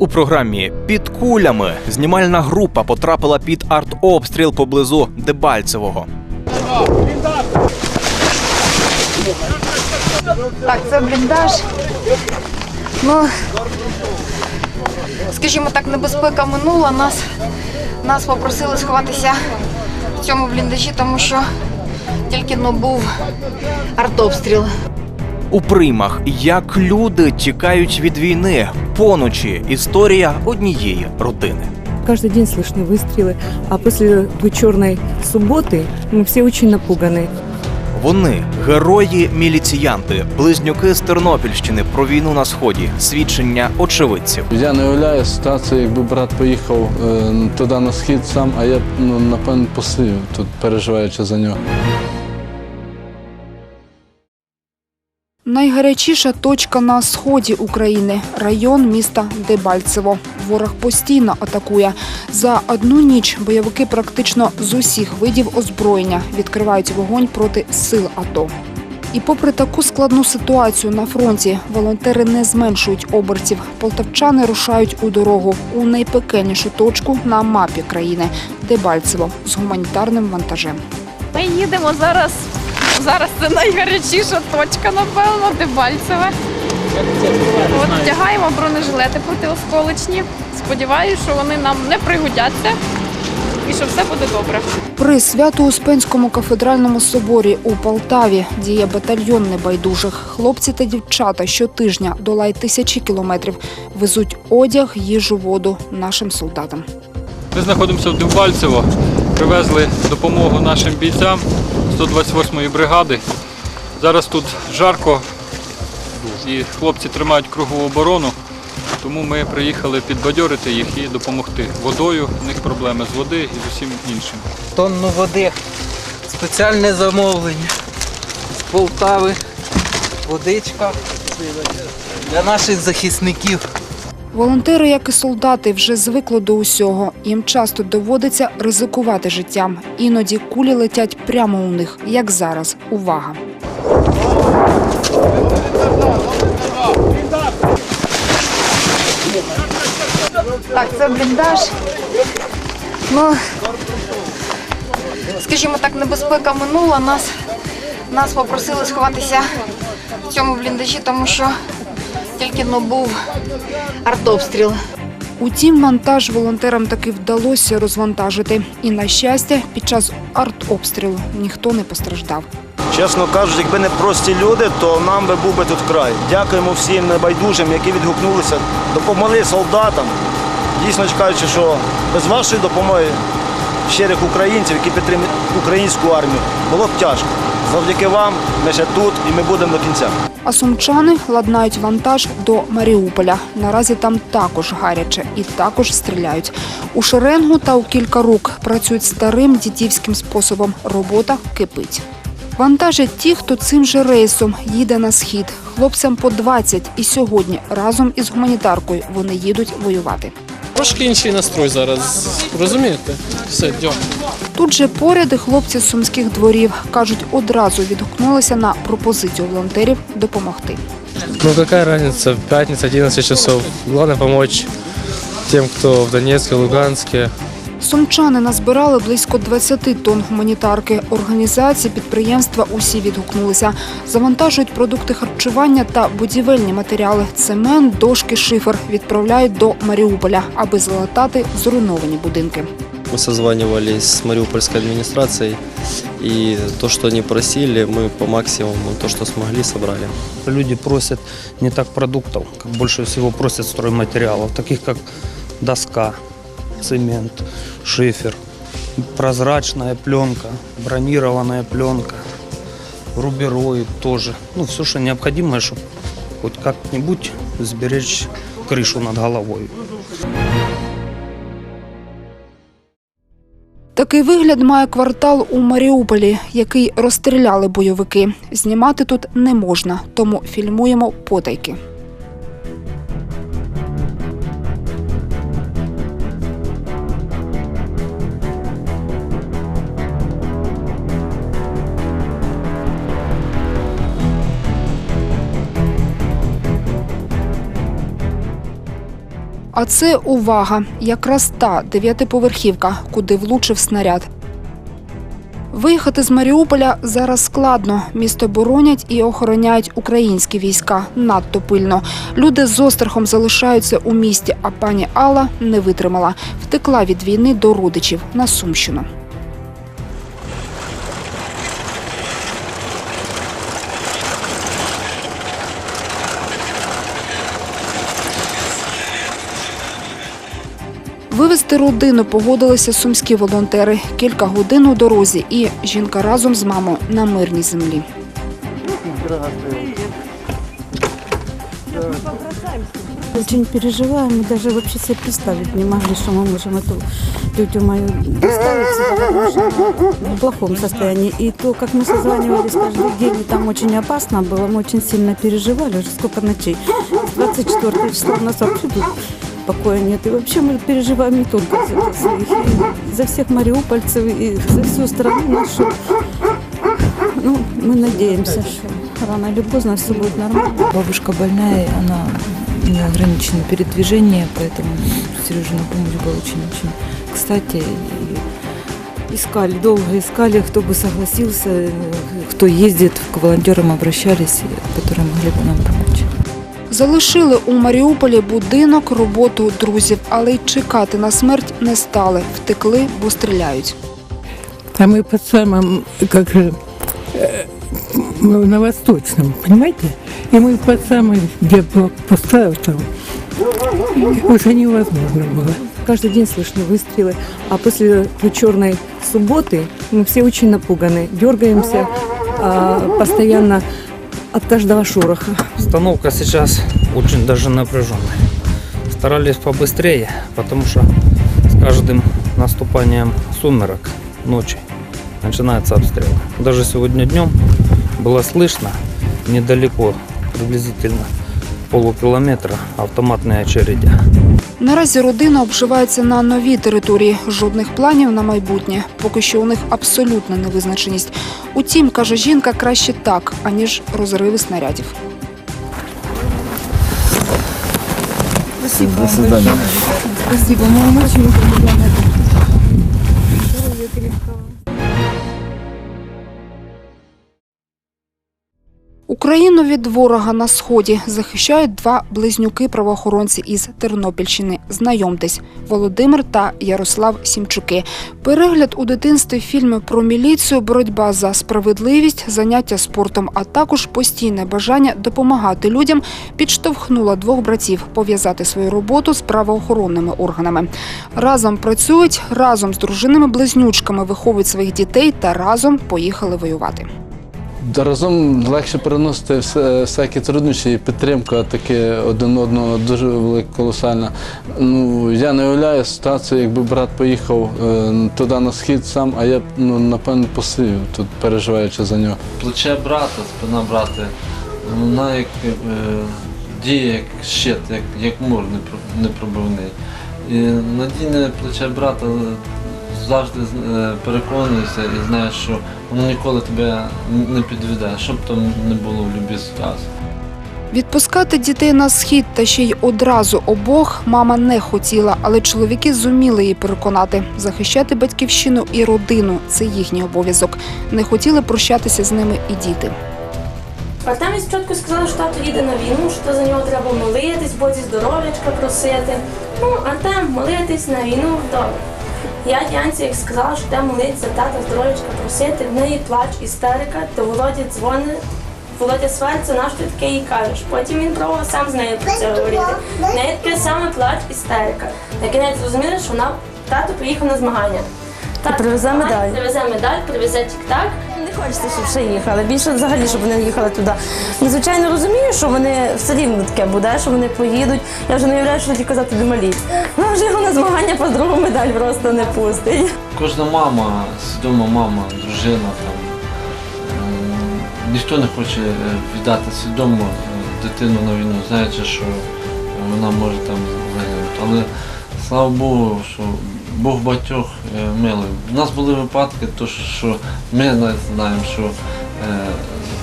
У програмі Під кулями знімальна група потрапила під артобстріл поблизу Дебальцевого. Так, це бліндаж. Ну, скажімо так, небезпека минула. Нас, нас попросили сховатися в цьому бліндажі, тому що тільки но був артобстріл. У приймах як люди тікають від війни. Поночі історія однієї родини. Каждый день слышны выстрелы, а после той черной субботы мы все очень напуганы. Вони герої міліціянти, близнюки з Тернопільщини про війну на сході, свідчення очевидців. Я не уявляю ситуацію, якби брат поїхав е, туди на схід сам, а я б, ну, напевно посив тут, переживаючи за нього. Найгарячіша точка на сході України район міста Дебальцево. Ворог постійно атакує. За одну ніч бойовики практично з усіх видів озброєння відкривають вогонь проти сил АТО. І попри таку складну ситуацію на фронті, волонтери не зменшують обертів. Полтавчани рушають у дорогу у найпекельнішу точку на мапі країни Дебальцево з гуманітарним вантажем. Ми їдемо зараз. Зараз це найгарячіша точка, напевно, Дебальцеве. От вдягаємо бронежилети протиосколочні. Сподіваюся, що вони нам не пригодяться і що все буде добре. При Свято-Успенському кафедральному соборі у Полтаві діє батальйон небайдужих. Хлопці та дівчата щотижня долають тисячі кілометрів, везуть одяг, їжу, воду нашим солдатам. Ми знаходимося в Дебальцево, привезли допомогу нашим бійцям 128-ї бригади. Зараз тут жарко і хлопці тримають кругову оборону, тому ми приїхали підбадьорити їх і допомогти. Водою, у них проблеми з води і з усім іншим. тонну води, спеціальне замовлення з Полтави, водичка для наших захисників. Волонтери, як і солдати, вже звикли до усього. Їм часто доводиться ризикувати життям. Іноді кулі летять прямо у них, як зараз. Увага! Так, це бліндаж. Ну, скажімо так, небезпека минула. Нас, нас попросили сховатися в цьому бліндажі, тому що тільки но був артобстріл. Утім, вантаж волонтерам таки вдалося розвантажити. І, на щастя, під час артобстрілу ніхто не постраждав. Чесно кажучи, якби не прості люди, то нам би був би тут край. Дякуємо всім небайдужим, які відгукнулися, допомогли солдатам. Дійсно кажучи, що без вашої допомоги щирих українців, які підтримують українську армію, було б тяжко. Завдяки вам ми ще тут і ми будемо до кінця. А сумчани ладнають вантаж до Маріуполя. Наразі там також гаряче і також стріляють. У шеренгу та у кілька рук працюють старим дідівським способом. Робота кипить. Вантажать ті, хто цим же рейсом їде на схід. Хлопцям по 20 і сьогодні разом із гуманітаркою вони їдуть воювати. Трошки інший настрой зараз. Розумієте? Все, дьо. Тут же поряд і хлопці з сумських дворів кажуть, одразу відгукнулися на пропозицію волонтерів допомогти. Ну какая разница, пятница, 11 часов. Главное помочь тем, кто в Донецке, Луганске. Сумчани назбирали близько 20 тонн гуманітарки. Організації, підприємства усі відгукнулися. Завантажують продукти харчування та будівельні матеріали. Цемент, дошки, шифер відправляють до Маріуполя, аби залатати зруйновані будинки. Мы созванивались с мариупольской администрацией, и то, что они просили, мы по максимуму, то, что смогли, собрали. Люди просят не так продуктов, как больше всего просят стройматериалов, таких как доска, цемент, шифер, прозрачная пленка, бронированная пленка, рубероид тоже. Ну, все, что необходимо, чтобы хоть как-нибудь сберечь крышу над головой. Такий вигляд має квартал у Маріуполі, який розстріляли бойовики. Знімати тут не можна, тому фільмуємо потайки. А це увага, якраз та дев'ятиповерхівка, куди влучив снаряд. Виїхати з Маріуполя зараз складно. Місто боронять і охороняють українські війська надто пильно. Люди з острахом залишаються у місті, а пані Алла не витримала. Втекла від війни до родичів на Сумщину. Вивезти родину погодилися сумські волонтери. Кілька годин у дорозі, і жінка разом з мамою на мирній землі. Очень переживаем, мы даже вообще себе представить не могли, что мы можем эту тетю мою доставить сюда, потому что она в плохом состоянии. И то, как мы созванивались каждый день, и там очень опасно было, мы очень сильно переживали, уже сколько ночей. С 24 числа у нас вообще тут покоя нет. И вообще мы переживаем не только за своих, и за всех мариупольцев, и за всю страну нашу. Ну, мы надеемся, что рано или поздно все будет нормально. Бабушка больная, она у нее передвижение, поэтому Сережина помощь была очень-очень кстати. И искали, долго искали, кто бы согласился, кто ездит, к волонтерам обращались, которые могли бы нам помочь. Залишили у Маріуполі будинок, роботу друзів, але й чекати на смерть не стали. Втекли, бо стріляють. А мы под самым, как же, э, ну, на Восточном, понимаете? И мы под самый, где блок поставил там, уже невозможно было. Каждый день слышны выстрелы, а после той черной субботы мы все очень напуганы, дергаемся а, постоянно от каждого шороха. Обстановка сейчас очень даже напряженная. Старались побыстрее, потому что с каждым наступанием сумерок ночи начинается обстрел. Даже сегодня днем было слышно недалеко, приблизительно полукилометра, автоматные очереди. Наразі родина обживається на новій території. Жодних планів на майбутнє. Поки що у них абсолютна невизначеність. Утім, каже жінка, краще так, аніж розриви снарядів. Спасибо. До свидания. Спасибо, Україну від ворога на сході захищають два близнюки-правоохоронці із Тернопільщини. Знайомтесь, Володимир та Ярослав Сімчуки. Перегляд у дитинстві фільмів про міліцію, боротьба за справедливість, заняття спортом, а також постійне бажання допомагати людям підштовхнуло двох братів пов'язати свою роботу з правоохоронними органами. Разом працюють, разом з дружинами-близнючками виховують своїх дітей та разом поїхали воювати. Разом легше переносити всякі труднощі і підтримка таке один одного дуже велика, колосальна. Ну, я не уявляю ситуацію, якби брат поїхав е, туди на схід сам, а я ну, напевно посив тут переживаючи за нього. Плече брата, спина брата, вона як е, діє як щит, як, як мур непро- непробивний. І надійне плече брата завжди е, переконуюся і знаєш, що воно ніколи тебе не підведе, що б там не було в будь-якій ситуації. Відпускати дітей на схід та ще й одразу обох мама не хотіла, але чоловіки зуміли її переконати. Захищати батьківщину і родину це їхній обов'язок. Не хотіли прощатися з ними і діти. Артемій спочатку сказали, що тато їде на війну, що за нього треба молитись, Бозі здоров'ячка просити. Ну, Артем, молитись на війну добре. Я Янці як сказала, що де молиться тата здоров'ячка просити, в неї плач, істерика, то Володя дзвонить. Володя свариться, на що ти таке їй кажеш. Потім він пробував сам з нею про це говорити. В неї таке саме плач, істерика. На кінець зрозуміли, що вона тато поїхав на змагання. привезе медаль. Привезе медаль, привезе тік-так. Хочеться, щоб ще їхали. Більше взагалі, щоб вони їхали туди. Ну, звичайно, розумію, що вони все рівно таке буде, що вони поїдуть. Я вже не уявляю, що тоді казати до малі. Ну, вже його на змагання по другу медаль просто не пустить. Кожна мама, свідома мама, дружина там. Ніхто не хоче віддати свідомо е, дитину на війну, знаючи, що вона може там загинути. Але слава Богу, що Бог багатьох е, милий. У нас були випадки, то що ми знаємо, що е,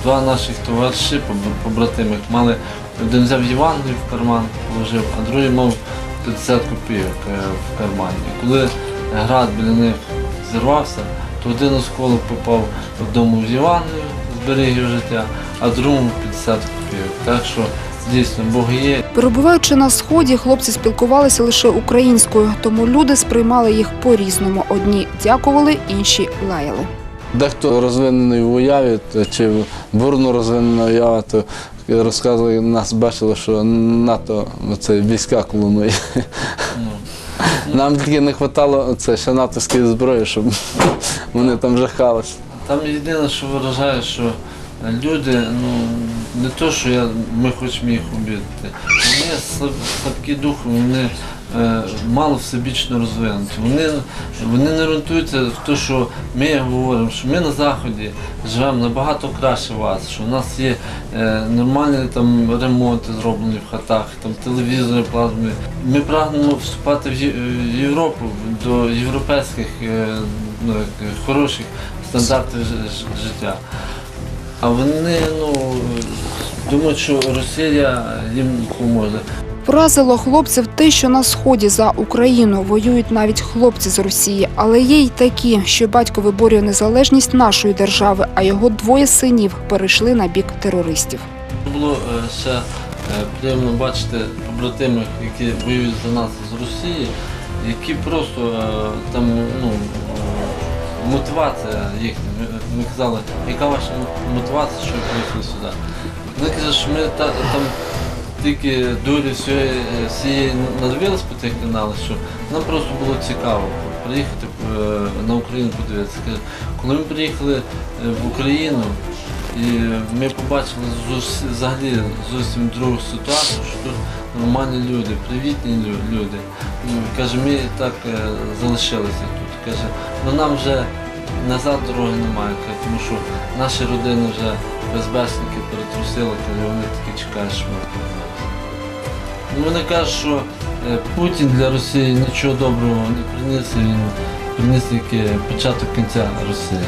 два наших товариші, побр- побратимих, мали один взяв Євангелію в карман, положив, а другий мав 50 копійок е, в кармані. Коли град біля них зірвався, то один осколок попав одному в Євангелію, зберіг його життя, а другому 50 копійок. Так що дійсно Бог є. Перебуваючи на сході, хлопці спілкувалися лише українською, тому люди сприймали їх по-різному. Одні дякували, інші лаяли. Дехто розвинений в уяві чи бурно розвинена уява, то розказували, нас бачили, що НАТО це війська колонує. Нам тільки не вистачало це ще натовської зброї, щоб вони там жахалися. Там єдине, що виражає, що люди, ну не то, що я, ми хочемо їх убити. Вони слаб- слабкі духом, вони е, мало всебічно розвинуті. Вони, вони не орієнтуються в те, що ми говоримо, що ми на Заході живемо набагато краще вас, що у нас є е, нормальні там ремонти зроблені в хатах, там телевізори плазмі. Ми прагнемо вступати в Європу до європейських е, ну, хороших стандартів життя. А вони ну, думають, що Росія їм допоможе. Вразило хлопців те, що на сході за Україну воюють навіть хлопці з Росії, але є й такі, що батько виборює незалежність нашої держави, а його двоє синів перейшли на бік терористів. Було е, ще е, приємно бачити побратимів, які воюють за нас з Росії, які просто е, там ну, мотивація їхня. Ми, казали, яка ваша мотивація, що ви приїхали сюди? Вони кажуть, що ми та, там тільки дурі всієї, надивились по тих каналах, що нам просто було цікаво приїхати е, на Україну подивитися. Коли ми приїхали е, в Україну, і ми побачили взагалі зовсім другу ситуацію, що тут нормальні люди, привітні люди. Каже, ми так е, залишилися тут. Каже, ну нам вже назад дороги немає, каже, тому що наші родини вже безбесники перетрусили, каже, вони таки чекають, що ми повернемося. Ну, Вони кажуть, що е, Путін для Росії нічого доброго не приніс, він приніс тільки початок кінця Росії.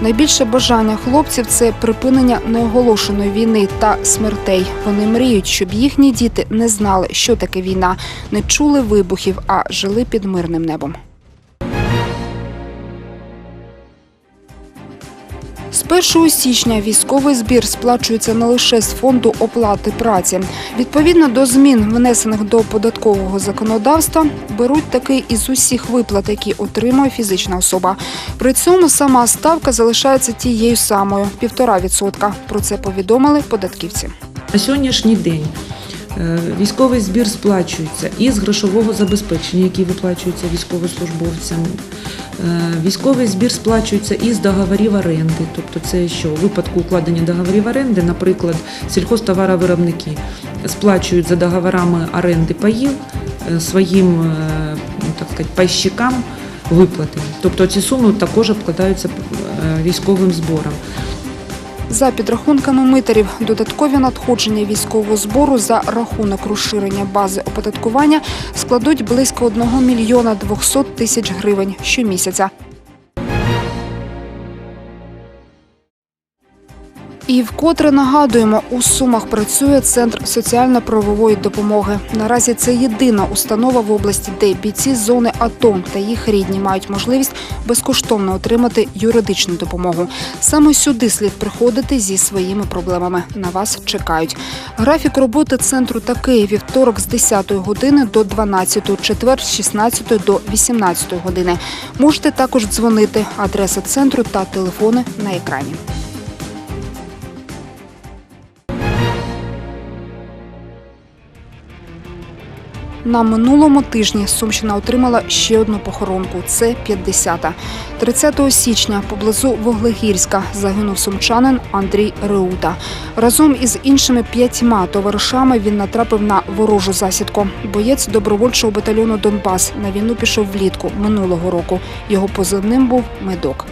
Найбільше бажання хлопців це припинення неоголошеної війни та смертей. Вони мріють, щоб їхні діти не знали, що таке війна, не чули вибухів, а жили під мирним небом. З 1 січня військовий збір сплачується не лише з фонду оплати праці. Відповідно до змін, внесених до податкового законодавства, беруть таки із усіх виплат, які отримує фізична особа. При цьому сама ставка залишається тією самою півтора відсотка. Про це повідомили податківці. На сьогоднішній день військовий збір сплачується із грошового забезпечення, який виплачується військовослужбовцям. Е, Військовий збір сплачується із договорів оренди, тобто це що у випадку укладення договорів оренди, наприклад, сільхозтоваровиробники сплачують за договорами оренди паїв е, своїм е, ну, так сказати, пайщикам виплати. Тобто ці суми також обкладаються е, військовим збором. За підрахунками митарів, додаткові надходження військового збору за рахунок розширення бази оподаткування складуть близько 1 мільйона 200 тисяч гривень щомісяця. І вкотре нагадуємо, у Сумах працює центр соціально-правової допомоги. Наразі це єдина установа в області, де бійці зони АТО та їх рідні мають можливість безкоштовно отримати юридичну допомогу. Саме сюди слід приходити зі своїми проблемами. На вас чекають. Графік роботи центру такий: вівторок з 10 години до 12, четвер з 16 до 18 години. Можете також дзвонити. Адреса центру та телефони на екрані. На минулому тижні Сумщина отримала ще одну похоронку. Це 50-та. 30 січня поблизу Воглегірська загинув сумчанин Андрій Реута. Разом із іншими п'ятьма товаришами він натрапив на ворожу засідку. Боєць добровольчого батальйону Донбас на війну пішов влітку минулого року. Його позивним був медок.